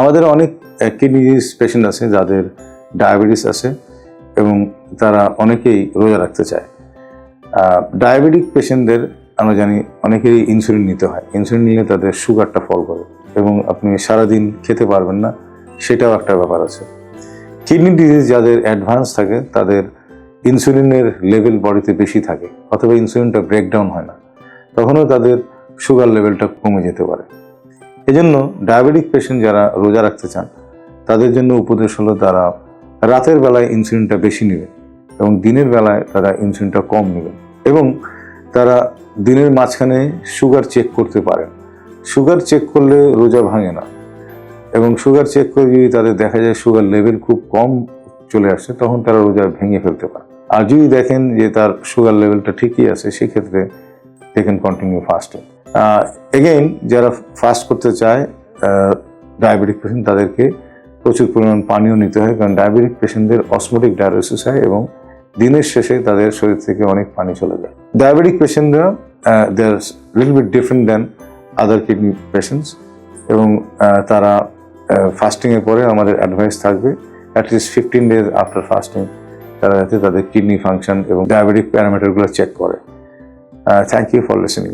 আমাদের অনেক kidney patient আছে যাদের ডায়াবেটিস আছে এবং তারা অনেকেই রোজা রাখতে চায়। ডায়াবেটিক পেশেন্টদের আমরা জানি অনেকেরই ইনসুলিন নিতে হয়। ইনসুলিন নিলে তাদের সুগারটা ফল করে এবং আপনি সারাদিন খেতে পারবেন না, সেটাও একটা ব্যাপার আছে। কিডনি ডিজিজ যাদের অ্যাডভান্স থাকে, তাদের ইনসুলিনের লেভেল বডিতে বেশি থাকে, অথবা ইনসুলিনটা ব্রেকডাউন হয় না, তখনও তাদের সুগার লেভেলটা কমে যেতে পারে। এজন্য ডায়াবেটিক পেশেন্ট যারা রোজা রাখতে চান, তাদের জন্য উপদেশ হলো তারা রাতের বেলায় ইনসুলিনটা বেশি নেবেন এবং দিনের বেলায় তারা ইনসুলিনটা কম নেবেন এবং তারা দিনের মাঝখানে সুগার চেক করতে পারেন। সুগার চেক করলে রোজা ভাঙে না এবং সুগার চেক করে যদি তাদের দেখা যায় সুগার লেভেল খুব কম চলে আসছে তখন তারা রোজা ভেঙে ফেলতে পারে। আর যদি দেখেন যে তার সুগার লেভেলটা ঠিকই আছে, সেক্ষেত্রে they can continue fasting again যারা ফাস্ট করতে চায় ডায়াবেটিক পেশেন্ট তাদেরকে প্রচুর পরিমাণ পানিও নিতে হয়, কারণ ডায়াবেটিক পেশেন্টদের অসমোটিক ডায়ালিসিস হয় এবং দিনের শেষে তাদের শরীর থেকে অনেক পানি চলে যায়। Diabetic পেশেন্টরা they are little bit different than other kidney patients এবং তারা ফাস্টিংয়ের পরে আমাদের অ্যাডভাইস থাকবে at least fifteen days after fasting তারা যাতে তাদের কিডনি ফাংশন এবং ডায়াবেটিক প্যারামিটারগুলো চেক করে। Thank you for listening